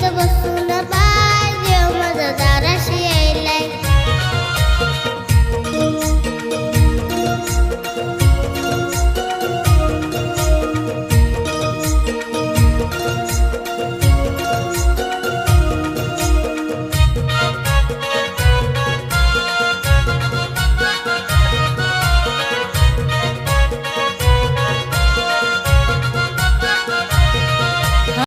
Kavuşuna bak